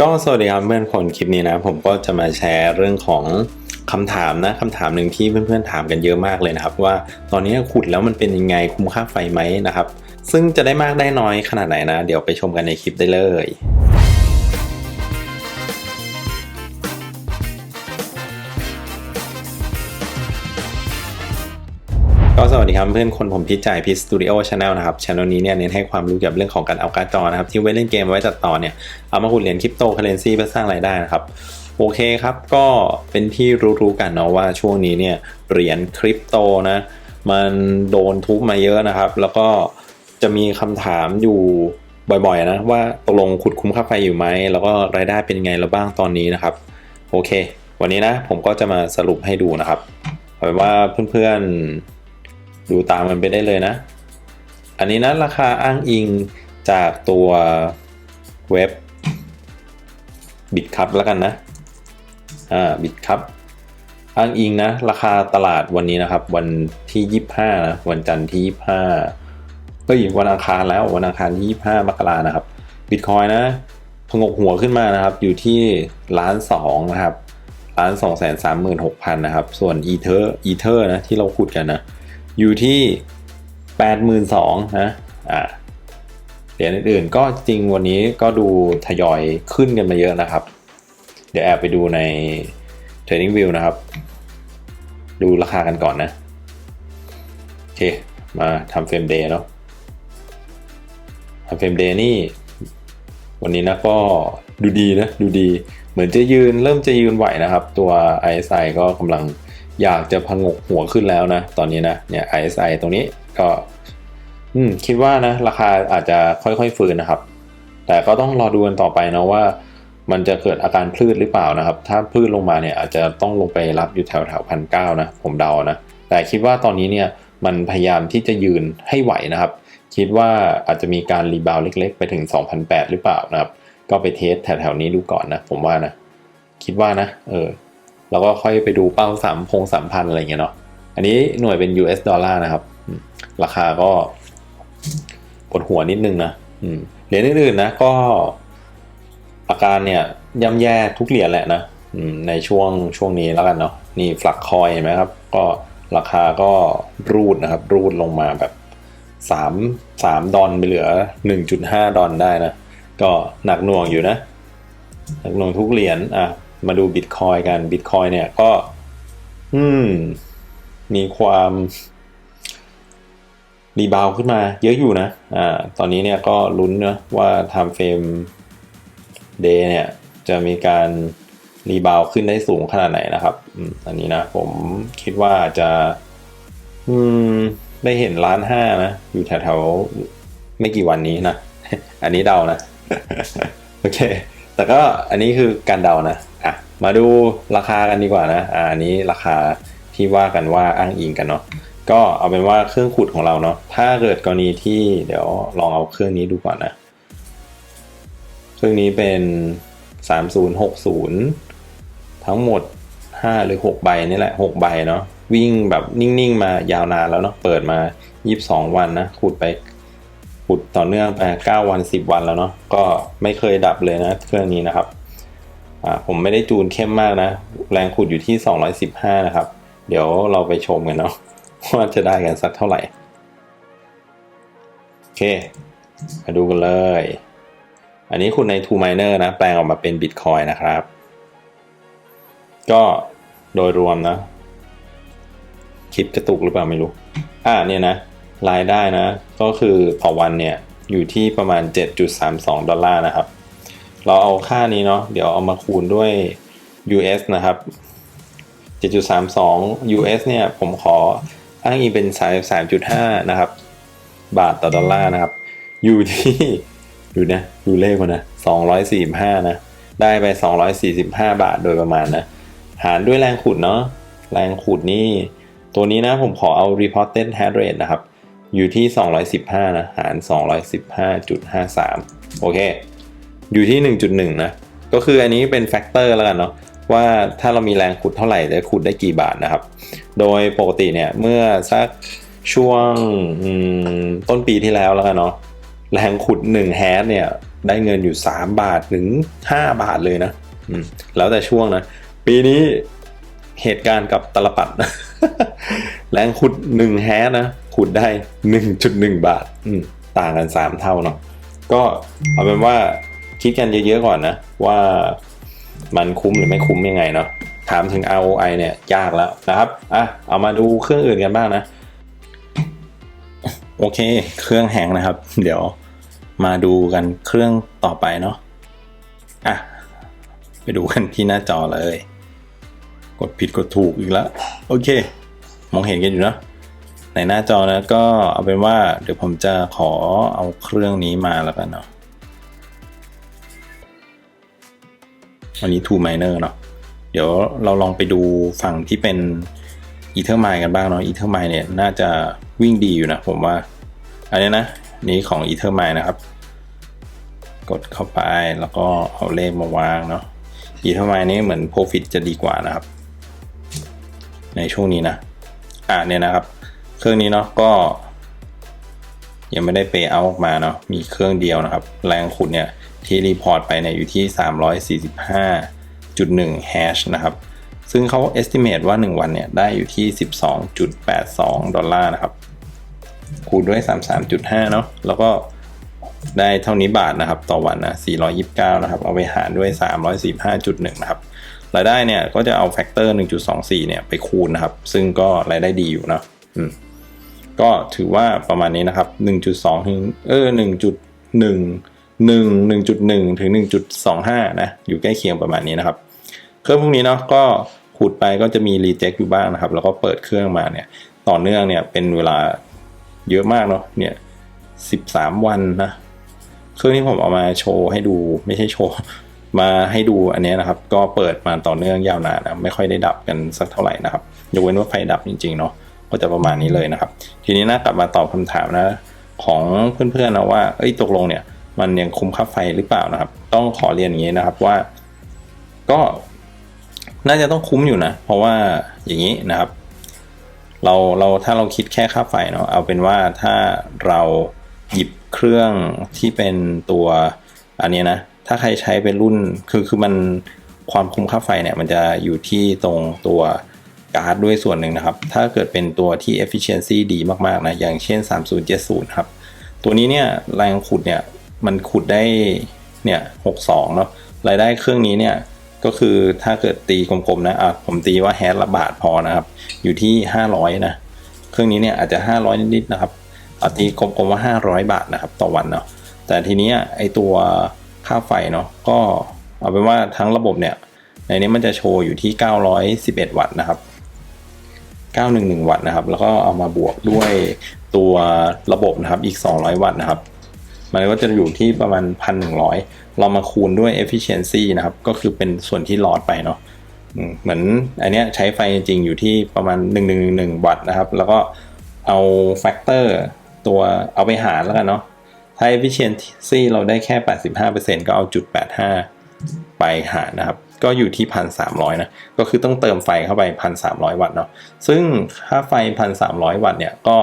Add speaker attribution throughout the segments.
Speaker 1: ก็สวัสดีครับเพื่อนคนคลิปนี้นะ ผมก็จะมาแชร์เรื่องของคำถามนะคำถามหนึ่งที่เพื่อนๆถามกันเยอะมากเลยนะครับ ว่าตอนนี้ขุดแล้วมันเป็นยังไงคุ้มค่าไฟไหมนะครับ ซึ่งจะได้มากได้น้อยขนาดไหนนะ เดี๋ยวไปชมกันในคลิปได้เลย ครับเพื่อนคนผมพิจัยพิสตูดิโอชาแนลนะครับช anel นี้เนี่ยเน้นให้ความรู้เกี่ยวกับเรื่องของการเอาการ์ดจอนะครับที่ไว้เล่นเกมไว้จัดต่อเนี่ยเอามาขุดเหรียญคริปโตเคอเรนซีเพื่อสร้างรายได้นะครับโอเคครับก็เป็นที่รู้ๆกันเนาะว่าช่วงนี้เนี่ยเหรียญคริปโตนะมันโดนทุบมาเยอะนะครับ แล้วก็จะมีคำถามอยู่บ่อยๆนะว่าตกลงขุดคุ้มค่าไฟอยู่ไหมแล้วก็รายได้เป็นไงแล้วบ้างตอนนี้นะครับ โอเค วันนี้นะผมก็จะมาสรุปให้ดูนะครับเอาเป็นว่าเพื่อนๆ ดูตามมันไปได้เลยนะ อันนี้นะราคาอ้างอิงจากตัวเว็บบิตคัพแล้วกันนะ อ่าบิตคัพอ้างอิงนะ ราคาตลาดวันนี้นะครับ วันที่ 25นะวันจันทร์ที่ 25ก็อยู่วันอังคารแล้ววันอังคารที่ 25มกรานะครับบิตคอยนะพงกหัวขึ้นมานะครับ อยู่ที่ล้านสองนะครับล้านสองแสนสามหมื่นหกพันนะครับ ส่วนอีเทอร์อีเทอร์นะที่เราขุดกันนะ อยู่ที่แปดหมื่นสองนะอ่าเหรียญอื่นๆก็จริงวันนี้ก็ดูทยอยขึ้นกันมาเยอะนะครับ เดี๋ยวแอบไปดูใน Trading View นะครับ ดูราคากันก่อนนะ โอเค มาทำเฟรมเดย์เนาะทำเฟรมเดย์นี่ วันนี้นะก็ดูดีนะ ดูดี เหมือนจะยืนเริ่มจะยืนไหวนะครับ ตัว ISI ก็กำลัง อยากจะพงกหัวขึ้นแล้วนะ ตอนนี้นะเนี่ย ISI ตรงนี้ก็ อืมคิดว่านะ ราคาอาจจะค่อยๆฟื้นนะครับ แต่ก็ต้องรอดูกันต่อไปนะว่า มันจะเกิดอาการพลืดหรือเปล่านะครับ ถ้าพลืดลงมาเนี่ย อาจจะต้องลงไปรับอยู่แถวแถวพันเก้านะ ผมเดานะ แต่คิดว่าตอนนี้เนี่ยมันพยายามที่จะยืนให้ไหวนะครับ คิดว่าอาจจะมีการรีบาวเล็ก ๆ ไปถึง 2,008หรือเปล่านะครับ ก็ไปเทสแถวๆนี้ดูก่อนนะ ผมว่านะ คิดว่านะ เออ แล้วก็ค่อยไปดูเป้าสามพงสามพันอะไรเงี้ยเนาะอันนี้หน่วยเป็น US ดอลลาร์นะครับ ราคาก็ปวดหัวนิดนึงนะเหรียญอื่นๆนะก็อาการเนี่ยย่ำแย่ทุกเหรียญแหละนะในช่วงช่วงนี้แล้วกันเนาะนี่ฟลักคอยเห็นไหมครับ ก็ราคาก็รูดนะครับ รูดลงมาแบบสามสามดอลไปเหลือหนึ่งจุดห้าดอลได้นะ ก็หนักหน่วงอยู่นะ หนักหน่วงทุกเหรียญอะ มาดูบิตคอยกันบิตคอยเนี่ยก็ อืม มีความรีบาวขึ้นมาเยอะอยู่นะ อ่า ตอนนี้เนี่ยก็ลุ้นนะว่า time frame day เนี่ย จะมีการรีบาวขึ้นได้สูงขนาดไหนนะครับ อันนี้นะ ผมคิดว่าจะ อืม ได้เห็นล้านห้านะ อยู่แถวๆ ไม่กี่วันนี้นะ อันนี้เดานะ โอเค แต่ก็อันนี้คือการเดานะ มาดูราคากันดีกว่านะอ่าอันนี้ราคาที่ว่ากันว่าอ้างอิงกันเนาะก็เอาเป็นว่าเครื่องขุดของเราเนาะถ้าเกิดกรณีที่เดี๋ยวลองเอาเครื่องนี้ดูก่อนนะเครื่องนี้เป็น3060 ทั้งหมด 5 หรือ 6 ใบนี่แหละ 6 ใบเนาะวิ่งแบบนิ่ง ๆ มายาวนานแล้วเนาะเปิดมา 22 วันนะขุดไปขุดต่อเนื่องไป 9 วัน 10 วันแล้วเนาะก็ไม่เคยดับเลยนะเครื่องนี้นะครับ ผมไม่ได้จูนเข้มมากนะ แรงขุดอยู่ที่ 215 นะครับ เดี๋ยวเราไปชมกันเนาะว่าจะได้กันสักเท่าไหร่ โอเค มาดูกันเลย อันนี้คุณใน Two Miner นะ แปลงออกมาเป็น Bitcoin นะครับก็โดยรวมนะ คลิปกระตุกหรือเปล่าไม่รู้ อ่าเนี่ยนะ รายได้นะ ก็คือต่อวันเนี่ย อยู่ที่ประมาณ 7.32 ดอลลาร์นะครับ เราเอาค่านี้เนาะเดี๋ยวเอามาคูณด้วย US นะครับ 7.32 US เนี่ยผมขออ้างอิงเป็น33.5 นะครับ บาทต่อดอลลาร์นะครับ อยู่ที่ดูนะดูเลขมานะ245 นะ ได้ไป 245 บาทโดยประมาณนะ หารด้วยแรงขุดเนาะแรงขุดนี่ ตัวนี้นะผมขอเอา reported hash rate นะครับ อยู่ที่ 215 นะ หาร 215.53 โอเค อยู่ที่ 1.1 นะ ก็คืออันนี้เป็นแฟกเตอร์แล้วกันเนาะว่าถ้าเรามีแรงขุดเท่าไหร่จะขุดได้กี่บาทนะครับ โดยปกติเนี่ยเมื่อสักช่วงต้นปีที่แล้วแล้วกันเนาะแรงขุด1แฮชเนี่ยได้เงินอยู่ 3 บาทถึง 5 บาทเลยนะแล้วแต่ช่วงนะ ปีนี้เหตุการณ์กับตลปัดแรงขุด 1 แฮชนะขุดได้ 1.1 บาทต่างกัน 3 เท่าเนาะก็เอาเป็นว่า คิดกันเยอะๆก่อนนะ ว่ามันคุ้มหรือไม่คุ้มยังไงเนาะถามถึง ROI เนี่ยยากแล้วนะครับอะเอามาดูเครื่องอื่นกันบ้างนะ โอเค เครื่องแหงนะครับ เดี๋ยวมาดูกันเครื่องต่อไปเนาะอะไปดูกันที่หน้าจอเลย กดผิดกดถูกอีกแล้ว โอเค มองเห็นกันอยู่เนอะในหน้าจอนะก็เอาเป็นว่าเดี๋ยวผมจะขอเอาเครื่องนี้มาแล้วกันเนาะ อันนี้2 miner เนาะเดี๋ยวเราลองไปดูฝั่งที่เป็น ether mine กันบ้างเนาะ ether mine เนี่ยน่าจะวิ่งดีอยู่นะผมว่า อันนี้นะนี้ของ ether mine นะครับ กดเข้าไปแล้วก็เอาเลขมาวางเนาะ ether mine นี้เหมือน profit จะดีกว่านะครับ ในช่วงนี้นะ อ่าเนี่ยนะครับ เครื่องนี้เนาะก็ยังไม่ได้เปย์เอาออกมาเนาะมีเครื่องเดียวนะครับ แรงขุดเนี่ย ที่รีพอร์ตไปเนี่ยอยู่ที่ 345.1แฮชนะครับ ซึ่งเขา estimate ว่า 1 วันเนี่ยได้อยู่ที่ 12.82 ดอลลาร์นะครับ คูณด้วย 33.5 เนาะแล้วก็ได้เท่านี้บาทนะครับ ต่อวันนะ 429 นะครับ เอาไปหารด้วย 345.1 นะครับ รายได้เนี่ยก็จะเอาแฟกเตอร์ 1.24 เนี่ยไปคูณนะครับ ซึ่งก็รายได้ดีอยู่เนาะอืมก็ถือว่าประมาณนี้นะครับ 1.2 ถึง เออ 1.1 1 1.1 ถึง 1.25 นะ อยู่ใกล้เคียงประมาณนี้นะครับ เครื่องพวกนี้เนาะก็ขุดไปก็จะมีรีเจ็คอยู่บ้างนะครับ แล้วก็เปิดเครื่องมาเนี่ย ต่อเนื่องเนี่ยเป็นเวลาเยอะมากเนาะ เนี่ย 13 วันนะ เครื่องที่ผมเอามาโชว์ให้ดูไม่ใช่โชว์ มาให้ดูอันนี้นะครับ ก็เปิดมาต่อเนื่องยาวนานนะไม่ค่อยได้ดับกันสักเท่าไหร่นะครับ ยกเว้นว่าไฟดับจริงๆเนาะ ก็จะประมาณนี้เลยนะครับ ทีนี้นะกลับมาตอบคำถามนะของเพื่อนๆนะว่า เอ้ยตกลงเนี่ย มันยังคุ้มค่าไฟหรือเปล่านะครับ ต้องขอเรียนอย่างนี้นะครับว่า ก็น่าจะต้องคุ้มอยู่นะ เพราะว่าอย่างนี้นะครับ เราเราถ้าเราคิดแค่ค่าไฟเนาะเอาเป็นว่าถ้าเราหยิบเครื่องที่เป็นตัวอันนี้นะ ถ้าใครใช้เป็นรุ่นคือคือมันความคุ้มค่าไฟเนี่ย มันจะอยู่ที่ตรงตัวการ์ดด้วยส่วนหนึ่งนะครับ ถ้าเกิดเป็นตัวที่ efficiency ดีมากๆนะ อย่างเช่น 3070 ครับ ตัวนี้เนี่ยแรงขุดเนี่ย มันขุดได้เนี่ย62เนาะรายได้เครื่องนี้เนี่ยก็คือถ้าเกิดตีกลมๆนะอะผมตีว่าแฮชละบาทพอนะครับ อยู่ที่ 500 นะ เครื่องนี้เนี่ยอาจจะ 500 นิดๆนะครับเอาตีกลมๆว่า 500 บาทนะครับ ต่อวันเนาะแต่ทีนี้ไอตัวค่าไฟเนาะก็เอาเป็นว่าทั้งระบบเนี่ย ในนี้มันจะโชว์อยู่ที่ 911 วัตต์นะครับ 911 วัตต์นะครับ แล้วก็เอามาบวกด้วยตัวระบบนะครับอีก 200 วัตต์นะครับ มันก็จะอยู่ที่ประมาณ 1,100 เรามาคูณด้วย efficiency นะครับ ก็คือเป็นส่วนที่ลอดไปเนาะเหมือนอันเนี้ยใช้ไฟจริงอยู่ที่ประมาณ 1111 วัตต์นะครับ แล้วก็เอาแฟกเตอร์ตัวเอาไปหารแล้วกันเนาะถ้า efficiency เราได้แค่ 85%ก็เอาจุด85 ไปหารนะครับ ก็อยู่ที่ 1,300 นะ ก็คือต้องเติมไฟเข้าไป 1,300 วัตต์เนาะซึ่งค่าไฟ 1,300 วัตต์เนี่ยก็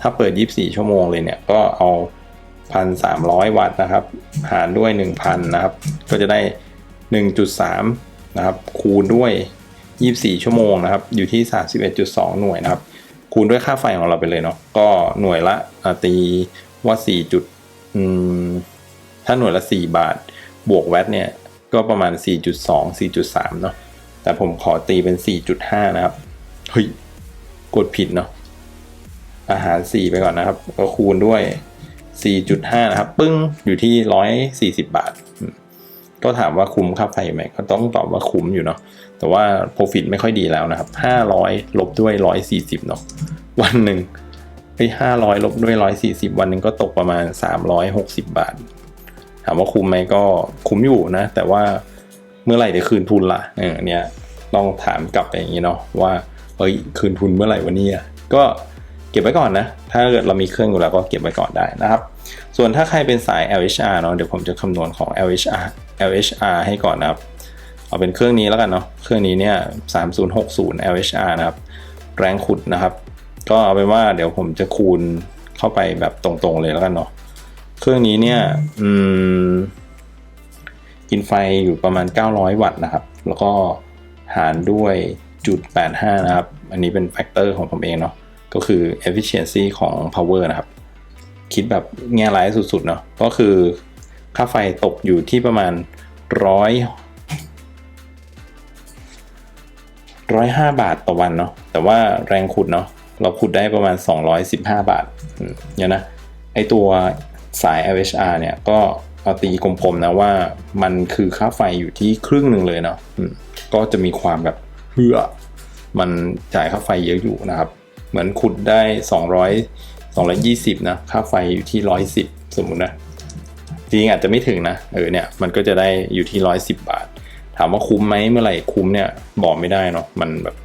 Speaker 1: ถ้าเปิด 24 ชั่วโมงเลยเนี่ยก็เอา 1,300 วัตต์นะครับ หารด้วย 1,000 นะครับ ก็จะได้ 1.3 นะครับ คูณด้วย 24 ชั่วโมงนะครับ อยู่ที่ 31.2 หน่วยนะครับ คูณด้วยค่าไฟของเราไปเลยเนาะ ก็หน่วยละตีว่า 4 จุดถ้าหน่วยละ 4 บาท บวกแวตเนี่ย ก็ประมาณ 4.2 4.3 เนาะ แต่ผมขอตีเป็น 4.5 นะครับ เฮ้ย กดผิดเนาะ อาหาร 4 ไปก่อนนะครับ ก็คูณด้วย 4.5 นะครับ ปึ้งอยู่ที่ 140 บาท ก็ถามว่าคุ้มค่าไฟไหม ก็ต้องตอบว่าคุ้มอยู่เนาะแต่ว่า profit ไม่ค่อยดีแล้วนะครับ 500 ลบด้วย 140 เนาะวันหนึ่งไป500 ลบด้วย 140 วันหนึ่งก็ตกประมาณ 360 บาท ถามว่าคุ้มไหมก็คุ้มอยู่นะ แต่ว่าเมื่อไหร่จะคืนทุนละ่ะเออเนี่ยต้องถามกลับไปอย่างนี้เนาะว่าเฮ้ยคืนทุนเมื่อไหร่วันนี้ก็ ก็บไว้ก่อนนะ ถ้าเกิดเรามีเครื่องอยู่แล้วก็เก็บไว้ก่อนได้นะครับ ส่วนถ้าใครเป็นสาย LHR เนาะ เดี๋ยวผมจะคำนวณของ LHR LHR ให้ก่อนนะครับ เอาเป็นเครื่องนี้แล้วกันเนาะ เครื่องนี้เนี่ย3060 LHR นะครับ แรงขุดนะครับ ก็เอาเป็นว่าเดี๋ยวผมจะคูณเข้าไปแบบตรงๆเลยแล้วกันเนาะ เครื่องนี้เนี่ยอืมกินไฟอยู่ประมาณ 900 วัตต์นะครับ แล้วก็หารด้วยจุด85นะครับ อันนี้เป็นแฟกเตอร์ของผมเองเนาะ ก็คือ efficiency ของ power นะครับ คิดแบบแง่ร้ายสุดๆเนาะก็คือค่าไฟตกอยู่ที่ประมาณร้อยร้อยห้าบาทต่อวันเนาะแต่ว่าแรงขุดเนาะเราขุดได้ประมาณ 215 บาทเนี่ยนะไอตัวสาย LHR เนี่ยก็เอาตีกลมๆนะว่ามันคือค่าไฟอยู่ที่ครึ่งหนึ่งเลยเนาะก็จะมีความแบบเฮือมันจ่ายค่าไฟเยอะอยู่นะครับ เหมือนขุดได้ 200 220 นะ ค่าไฟอยู่ที่ 110 สมมุตินะ จริงอาจจะไม่ถึงนะ เออเนี่ย มันก็จะได้อยู่ที่ 110 บาท ถามว่าคุ้มไหมเมื่อไหร่คุ้มเนี่ยบอกไม่ได้เนาะ มันแบบ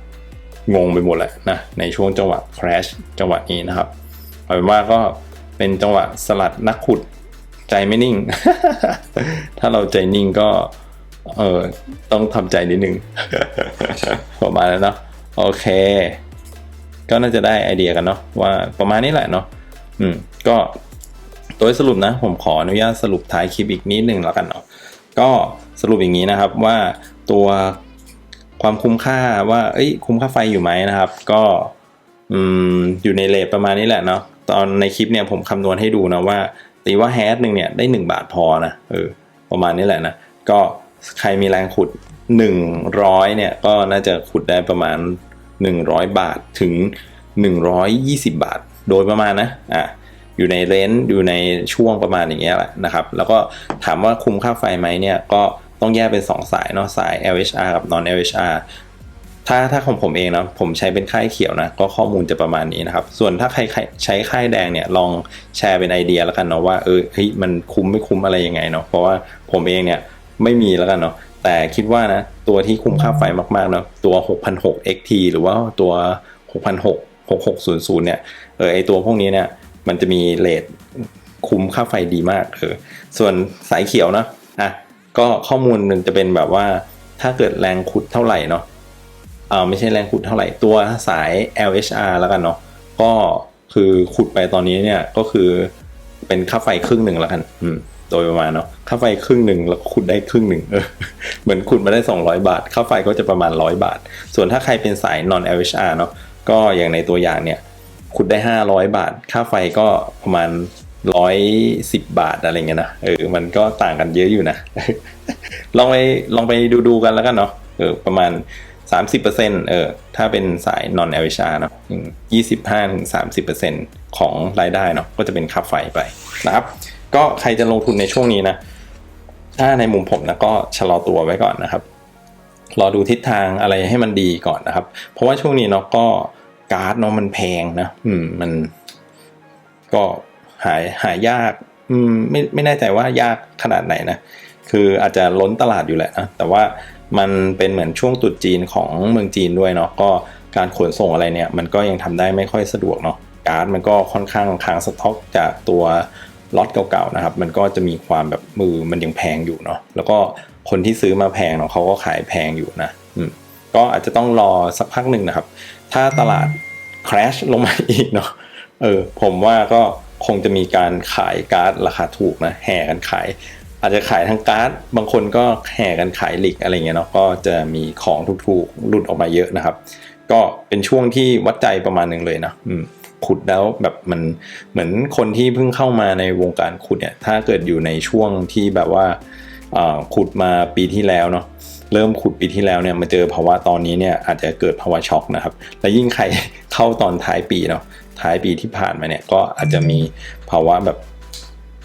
Speaker 1: งงไปหมดแหละนะ ในช่วงจังหวะ crash จังหวะนี้นะครับเอาเป็นว่าก็เป็นจังหวะสลัดนักขุดใจไม่นิ่ง ถ้าเราใจนิ่งก็ เออต้องทำใจนิดนึงประมาณนั้นเนาะโอเค ก็น่าจะได้ไอเดียกันเนาะว่าประมาณนี้แหละเนาะอืมก็โดยสรุปนะผมขออนุญาตสรุปท้ายคลิปอีกนิดหนึ่งแล้วกันเนาะก็สรุปอย่างนี้นะครับว่าตัวความคุ้มค่าว่าเอ้ยคุ้มค่าไฟอยู่ไหมนะครับ ก็อืมอยู่ในเลทประมาณนี้แหละเนาะตอนในคลิปเนี่ยผมคำนวณให้ดูนะว่า ตีว่าแฮชหนึ่งเนี่ยได้ 1 บาทพอนะเออประมาณนี้แหละนะก็ใครมีแรงขุด 100เนี่ยก็น่าจะขุดได้ประมาณ 100 บาทถึง 120 บาท โดยประมาณนะอะอยู่ในเรนจ์อยู่ในช่วงประมาณอย่างเงี้ยแหละนะครับ แล้วก็ถามว่าคุ้มค่าไฟไหมเนี่ยก็ต้องแยกเป็น 2 สายเนาะสาย LHR กับ non LHR ถ้าถ้าของผมเองนะผมใช้เป็นค่ายเขียวนะก็ข้อมูลจะประมาณนี้นะครับ ส่วนถ้าใครใช้ค่ายแดงเนี่ยลองแชร์เป็นไอเดียแล้วกันเนาะว่าเออเฮ้ยมันคุ้มไม่คุ้มอะไรยังไงเนาะเพราะว่าผมเองเนี่ยไม่มีแล้วกันเนาะ แต่คิดว่านะ ตัวที่คุ้มค่าไฟมากๆเนาะตัว6006 XT หรือว่าตัว6006 6600 เนี่ยเออไอตัวพวกนี้เนี่ย มันจะมีเลทคุ้มค่าไฟดีมากเออส่วนสายเขียวนะอะก็ข้อมูลหนึ่งจะเป็นแบบว่าถ้าเกิดแรงขุดเท่าไหร่เนาะเออไม่ใช่แรงขุดเท่าไหร่ตัวสาย LHR แล้วกันเนาะก็คือขุดไปตอนนี้เนี่ยก็คือเป็นค่าไฟครึ่งหนึ่งแล้วกัน อืม โดยประมาณเนาะค่าไฟครึ่งหนึ่งแล้วขุดได้ครึ่งหนึ่งเออเหมือนขุดมาได้ 200 บาท ค่าไฟก็จะประมาณ 100 บาท ส่วนถ้าใครเป็นสาย non LHR เนาะก็อย่างในตัวอย่างเนี่ยขุดได้ 500 บาท ค่าไฟก็ประมาณ 110 บาทอะไรเงี้ยนะเออมันก็ต่างกันเยอะอยู่นะ ลองไปลองไปดูดูกันแล้วกันเนาะเออประมาณ 30%เออถ้าเป็นสาย non LHR เนาะ25-30%ของรายได้เนาะก็จะเป็นค่าไฟไปนะครับ ก็ใครจะลงทุนในช่วงนี้นะ ถ้าในมุมผมนะก็ชะลอตัวไว้ก่อนนะครับ รอดูทิศทางอะไรให้มันดีก่อนนะครับ เพราะว่าช่วงนี้เนาะก็การ์ดเนาะมันแพงนะ อืมมันก็หายหายาก อืมไม่ไม่แน่ใจว่ายากขนาดไหนนะ คืออาจจะล้นตลาดอยู่แหละนะ แต่ว่ามันเป็นเหมือนช่วงตรุษจีนของเมืองจีนด้วยเนาะ ก็การขนส่งอะไรเนี่ย มันก็ยังทำได้ไม่ค่อยสะดวกเนาะ การ์ดมันก็ค่อนข้างค้างสต็อกจากตัว ล็อตเก่าๆนะครับ มันก็จะมีความแบบมือมันยังแพงอยู่เนาะแล้วก็คนที่ซื้อมาแพงเนาะเขาก็ขายแพงอยู่นะอืมก็อาจจะต้องรอสักพักหนึ่งนะครับ ถ้าตลาด crash ลงมาอีกเนาะเออผมว่าก็คงจะมีการขายการ์ดราคาถูกนะแห่กันขาย อาจจะขายทั้งการ์ดบางคนก็แห่กันขายหลีกอะไรเงี้ยเนาะก็จะมีของถูกๆหลุดออกมาเยอะนะครับ ก็เป็นช่วงที่วัดใจประมาณหนึ่งเลยนะอืม ขุดแล้วแบบมันเหมือนคนที่เพิ่งเข้ามาในวงการขุดเนี่ยถ้าเกิดอยู่ในช่วงที่แบบว่าขุดมาปีที่แล้วเนาะเริ่มขุดปีที่แล้วเนี่ยมาเจอภาวะตอนนี้เนี่ยอาจจะเกิดภาวะช็อกนะครับ และยิ่งใครเข้าตอนท้ายปีเนาะท้ายปีที่ผ่านมาเนี่ยก็อาจจะมีภาวะแบบ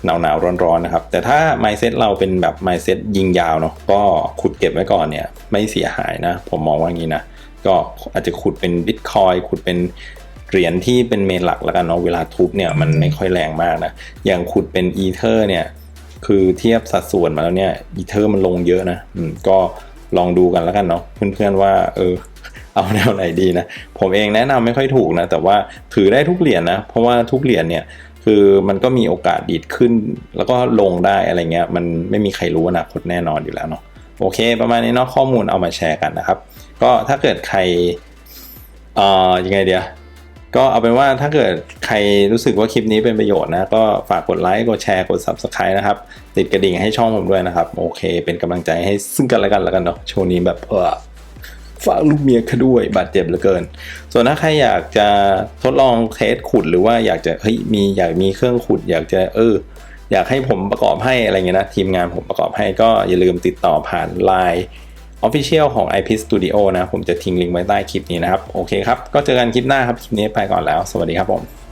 Speaker 1: หนาวหนาวร้อนร้อนๆนะครับ แต่ถ้า mindset เราเป็นแบบ mindset ยิงยาวเนาะก็ขุดเก็บไว้ก่อนเนี่ยไม่เสียหายนะ ผมมองว่างี้นะ ก็อาจจะขุดเป็นบิตคอยขุดเป็น เหรียญที่เป็นเมนหลักแล้วกันเนาะเวลาทุบเนี่ยมันไม่ค่อยแรงมากนะอย่างขุดเป็นอีเทอร์เนี่ยคือเทียบสัดส่วนมาแล้วเนี่ยอีเทอร์มันลงเยอะนะอืมก็ลองดูกันแล้วกันเนาะเพื่อนๆว่าเออเอาแนวไหนดีนะ ผมเองแนะนำไม่ค่อยถูกนะ แต่ว่าถือได้ทุกเหรียญนะ เพราะว่าทุกเหรียญเนี่ยคือมันก็มีโอกาสดีดขึ้น แล้วก็ลงได้อะไรเงี้ย มันไม่มีใครรู้อนาคตแน่นอนอยู่แล้วเนาะโอเค ประมาณนี้เนาะข้อมูลเอามาแชร์กันนะครับ ก็ถ้าเกิดใครเอ่อยังไงเดียว ก็เอาเป็นว่าถ้าเกิดใครรู้สึกว่าคลิปนี้เป็นประโยชน์นะ ก็ฝากกดไลค์ กดแชร์ กด Subscribe นะครับ ติดกระดิ่งให้ช่องผมด้วยนะครับ โอเค เป็นกำลังใจให้ซึ่งกันและกันแล้วกันเนาะโชว์นี้แบบเออฝากลูกเมียเขาด้วยบาดเจ็บเหลือเกิน ส่วนถ้าใครอยากจะทดลองเทสขุดหรือว่าอยากจะเฮ้ยมีอยากมีเครื่องขุด อยากจะเอออยากให้ผมประกอบให้อะไรเงี้ยนะทีมงานผมประกอบให้ก็อย่าลืมติดต่อผ่าน Line Official ของ IP Studio นะ ผมจะทิ้งลิงก์ไว้ใต้คลิปนี้นะครับ โอเคครับ ก็เจอกันคลิปหน้าครับ คลิปนี้ไปก่อนแล้ว สวัสดีครับผม